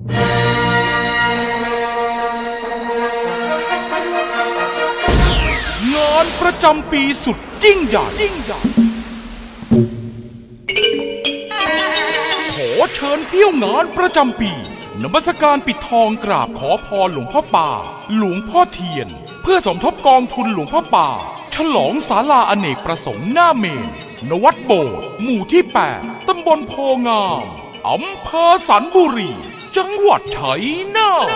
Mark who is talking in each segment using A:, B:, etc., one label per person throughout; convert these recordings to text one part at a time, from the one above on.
A: งานประจำปีสุดยิ่งใหญ่ยิ่งใหญ่ขอเชิญเที่ยวงานประจำปี นมัสการปิดทองกราบขอพรหลวงพ่อป่า หลวงพ่อเทียน เพื่อสมทบกองทุนหลวงพ่อป่า ฉลองศาลาอเนกประสงค์หน้าเมน นวัดโบสถ์หมู่ที่ 8 ตำบลโพงามอำเภอสันบุรี จังหวัดชัยนาท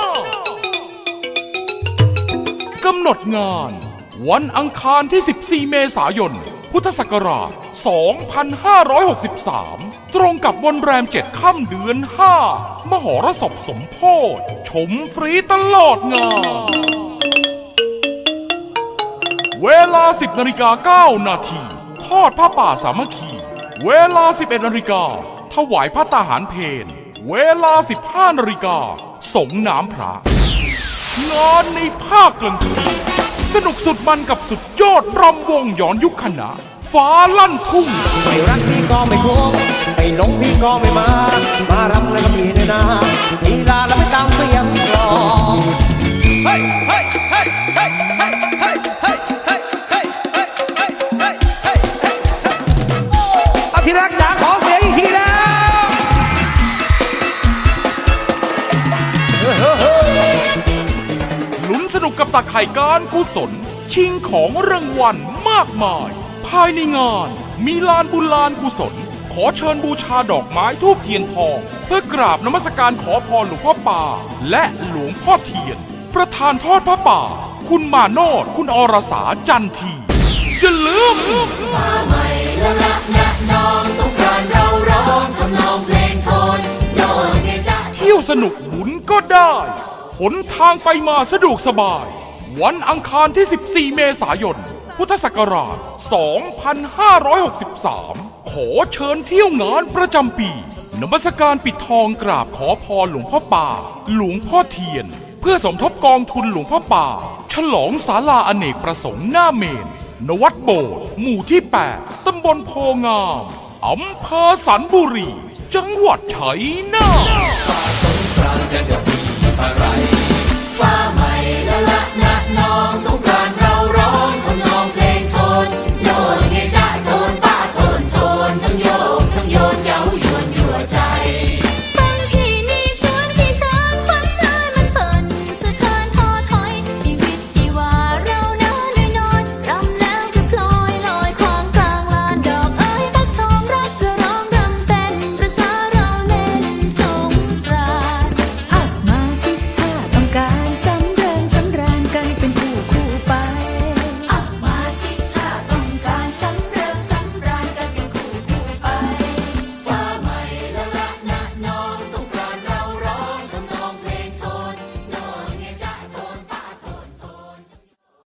A: กำหนดงาน วันอังคารที่ 14 เมษายน พุทธศักราช 2563 ตรงกับวันแรม 7 ค่ำเดือน 5 มหรสพสมโพธชมฟรีตลอดงาน เวลา 10นาฬิกา9นาทีทอดผ้าป่าสามัคคี เวลา 11นาฬิกาถวายพระตาหารเพน เวลา 15นาฬิกาสงน้ำพระงานในภาคกลางคืนสนุกสุดมันกับสุดยอดรำวงย้อนยุคคณะฟ้าลั่นทุ่ง
B: ไม่รักพี่ก็ไม่ควงไม่หลงพี่ก็ไม่มา มารำเลยก็มีเลยนะลี
A: กับตาไข่การกุศล ชิงของรางวัลมากมาย ภายในงาน มีลานบุญลานกุศล ขอเชิญบูชาดอกไม้ทูบเทียนทอง เพื่อกราบนมัสการขอพรหลวงพ่อป่า และหลวงพ่อเทียน ประธานทอดพระป่า คุณมาโนดคุณอรสาจันทีอย่าลืม
C: มาใหม่ละละนะน้องสงกรานต์เราร้องทำนองเพลงโทนโยนเงจะ
A: เที่ยวสนุกหมุนก็ได้ หนทางไปมาสะดวกสบาย วันอังคารที่ 14 เมษายน พุทธศักราช 2563 ขอเชิญเที่ยวงานประจำปี นมัสการปิดทองกราบขอพรหลวงพ่อป่า หลวงพ่อเทียน เพื่อสมทบกองทุนหลวงพ่อป่า ฉลองศาลาอเนกประสงค์หน้าเมน นวัดโบสถ์หมู่ที่ 8 ตำบลโพงามอำเภอสันบุรี จังหวัดชัยนาท